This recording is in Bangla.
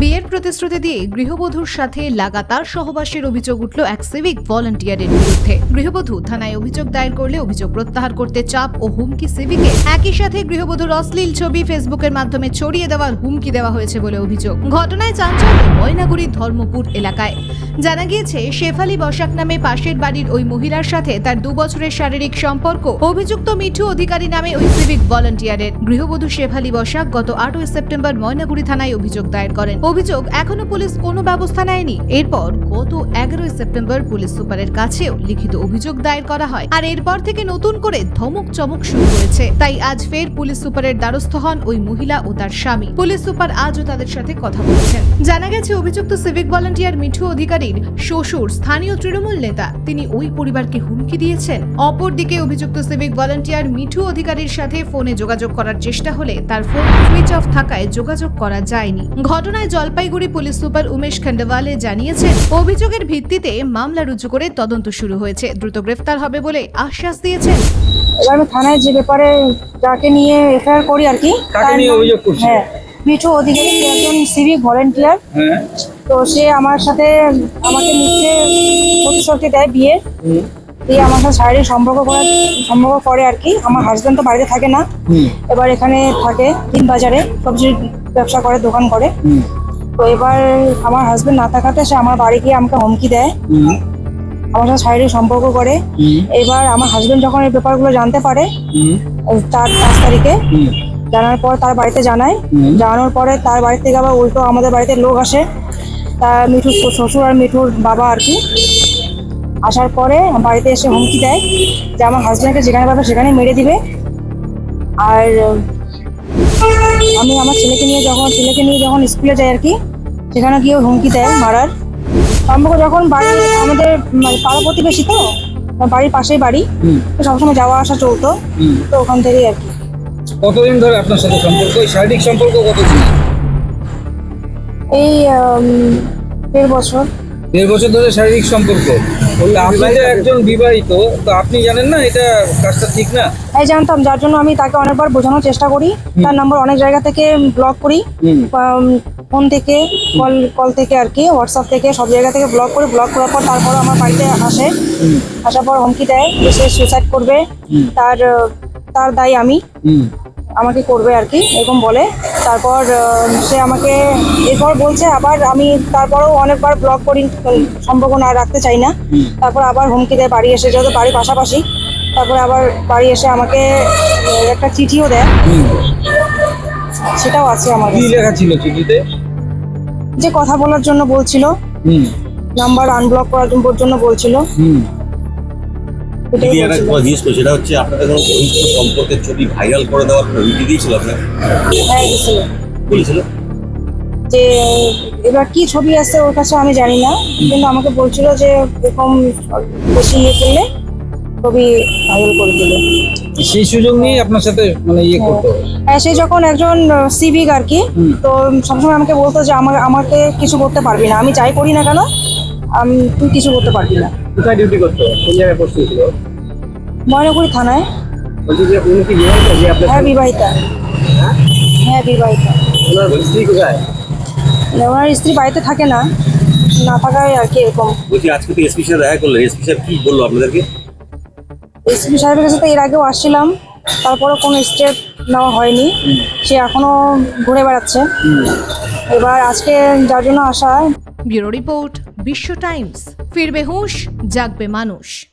বিয়ের প্রতিশ্রুতি দিয়ে গৃহবধূর সাথে লাগাতার সহবাসের অভিযোগ উঠল এক সিভিক ভলান্টিয়ারের বিরুদ্ধে। গৃহবধূ থানায় অভিযোগ দায়ের করলে অভিযোগ প্রত্যাহার করতে চাপ ও হুমকি সিভিকে একই সাথে গৃহবধূর অশ্লীল ছবি ফেসবুকের মাধ্যমে ছড়িয়ে দেওয়ার হুমকি দেওয়া হয়েছে বলে অভিযোগ। ঘটনায় চাঞ্চল্য ময়নাগুড়ির ধর্মপুর এলাকায়। জানা গিয়েছে শেফালি বসাক নামে পাশের বাড়ির ওই মহিলার সাথে তার দু বছরের শারীরিক সম্পর্ক। অভিযুক্ত মিঠু অধিকারী নামে ওই সিভিক ভলান্টিয়ারের গৃহবধূ শেফালি বসাক গত আটই সেপ্টেম্বর ময়নাগুড়ি থানায় অভিযোগ দায়ের করেন। অভিযোগ এখনও পুলিশ কোনো ব্যবস্থা নেয়নি। এরপর গত এগারোই সেপ্টেম্বর পুলিশ সুপারের কাছেও লিখিত অভিযোগ দায়ের করা হয়। আর এরপর থেকে নতুন করে ধমক চমক শুরু হয়েছে তাই আজ ফের পুলিশ সুপারের দ্বারস্থ হন ওই মহিলা ও তার স্বামী। পুলিশ সুপার আজও তাদের সাথে কথা বলেছেন। জানা গেছে, অভিযুক্ত সিভিক ভলান্টিয়ার মিঠু অধিকারীর শ্বশুর, স্থানীয় তৃণমূল নেতা, তিনি ওই পরিবারকে হুমকি দিয়েছেন। অপরদিকে অভিযুক্ত সিভিক ভলান্টিয়ার মিঠু অধিকারীর সাথে ফোনে যোগাযোগ করার চেষ্টা হলে তার ফোন সুইচ অফ থাকায় যোগাযোগ করা যায়নি। ঘটনায় জলপাইগুড়ি পুলিশ সুপার উমেশ খন্ডওয়ালে জানিয়েছেন অভিযোগের ভিত্তিতে মামলা রুজু করে তদন্ত শুরু হয়েছে। দ্রুত গ্রেফতার হবে বলে আশ্বাস দিয়েছেন। এবার আমি থানায় যে ব্যাপারে যাকে নিয়ে এফআইআর করি আর কি কাকে নিয়ে অভিযোগ করছেন? হ্যাঁ মিঠু অধিকারী সে একজন সিভিক ভলেন্টিয়ার। হ্যাঁ। তো সে আমার সাথে আমাকে মিথ্যে প্রতিশ্রুতি দেয় বিয়ে। হুম, দিয়ে আমার সাথে শারীরিক সম্পর্ক করার সম্পর্ক করে আর কি। আমার হাজবেন্ড তো বাড়িতে থাকে না। হুম, এবার এখানে থাকে তিন বাজারে সবজির ব্যবসা করে দোকান করে। হুম, তো এবার আমার হাজবেন্ড না থাকাতে সে আমার বাড়ি গিয়ে আমাকে হুমকি দেয়। আমার সাথে শারীরিক সম্পর্ক করে। এবার আমার হাজবেন্ড যখন এই ব্যাপারগুলো জানতে পারে চার পাঁচ তারিখে জানার পর তার বাড়িতে জানায়। জানানোর পরে তার বাড়ি থেকে আবার উল্টো আমাদের বাড়িতে লোক আসে। তার মিঠুর শ্বশুর আর মিঠুর বাবা আর কি। আসার পরে বাড়িতে এসে হুমকি দেয় যে আমার হাজব্যান্ডকে যেখানে পাবে সেখানে মেরে দিবে। আর আমি আমার ছেলেকে নিয়ে যখন ছেলেকে নিয়ে যখন স্কুলে যাই আর কি সেখানে গিয়ে হুমকি দেয় মারার। সম্পর্ক যখন বাড়ি আমাদের মানে পাড়া প্রতিবেশী তো বাড়ির পাশেই বাড়ি তো সবসময় যাওয়া আসা চলতো তো ওখান থেকেই আর কি। কতদিন ধরে আপনার সাথে সম্পর্ক? এই শারীরিক সম্পর্ক কতদিন? এই দেড় বছর। দেড় বছর ধরে শারীরিক সম্পর্ক? আপনি যে একজন বিবাহিত তো আপনি জানেন না এটা কাজটা ঠিক না? তাই জানতাম যার জন্য আমি তাকে অনেকবার বোঝানোর চেষ্টা করি। তার নাম্বার অনেক জায়গা থেকে ব্লক করি। ফোন থেকে কল কল থেকে আর কি হোয়াটসঅ্যাপ থেকে সব জায়গা থেকে ব্লক করি। ব্লক করার পর তারপর আমার বাড়িতে আসে। আসার পর হুমকি দেয় সে সুইসাইড করবে। তার তার দায়ী আমি। আমাকে করবে আর কি এরকম বলে। তারপর সে আমাকে এরপর বলছে আবার আমি তারপরেও অনেকবার ব্লক করি উম, সম্পর্ক না রাখতে চাই না। তারপর আবার হুমকি দেয় বাড়ি এসে যেহেতু বাড়ির পাশাপাশি তারপরে আবার বাড়ি এসে আমাকে একটা চিঠিও দেয়। সেটাও আছে আমার কি লেখা ছিল চিঠিতে? যে কথা বলার জন্য বলছিল নাম্বার আনব্লক করার জন্য- বলছিল। দিদি একটা বলছিল। কথা জিজ্ঞেস করি সেটা হচ্ছে আপনাদের কোনো ঘনিষ্ঠ সম্পর্কের ছবি ভাইরাল করে দেওয়ার কোনো হুমকি দিয়েছিল আপনাকে হ্যাঁ বলেছিল? যে এবার কি ছবি আছে ওর কাছে আমি জানি না কিন্তু আমাকে বলছিল যে এরকম বেশি ইয়ে করলে ছবি ভাইরাল করে দিল। সেই সুযোগ নিয়ে আপনার সাথে মানে ইয়ে করতে? হবে হ্যাঁ সে যখন একজন সিভিক আর কি তো সবসময় আমাকে বলতো যে আমার আমাকে কিছু করতে পারবি না। আমি যাই করি না কেন আমি তুই কিছু করতে পারবি না। কোথায় ডিউটি করতো? কোন জায়গায় পোস্ট ছিল ময়নাগুড়ি থানায়। বলছি যে উনি কি বিবাহিত যে আপনার হ্যাঁ বিবাহিতা। হ্যাঁ বিবাহিতা। ওনার স্ত্রী কোথায়? ওনার স্ত্রী বাড়িতে থাকে না। না থাকায় আর কি এরকম। বলছি আজকে তো এসপি সাথে দেখা করলেন এসপি সাহেব কি বলল আপনাদেরকে? এসপি সাহেবের কাছে তো এর আগেও আসছিলাম। তারপরে কোনো স্টেপ নেওয়া হয়নি। সে এখনও ঘুরে বেড়াচ্ছে। এবার আজকে যার জন্য আসা ব্যুরো রিপোর্ট। বিশ্ব টাইমস। ফিরবে হুঁশ জাগবে মানুষ।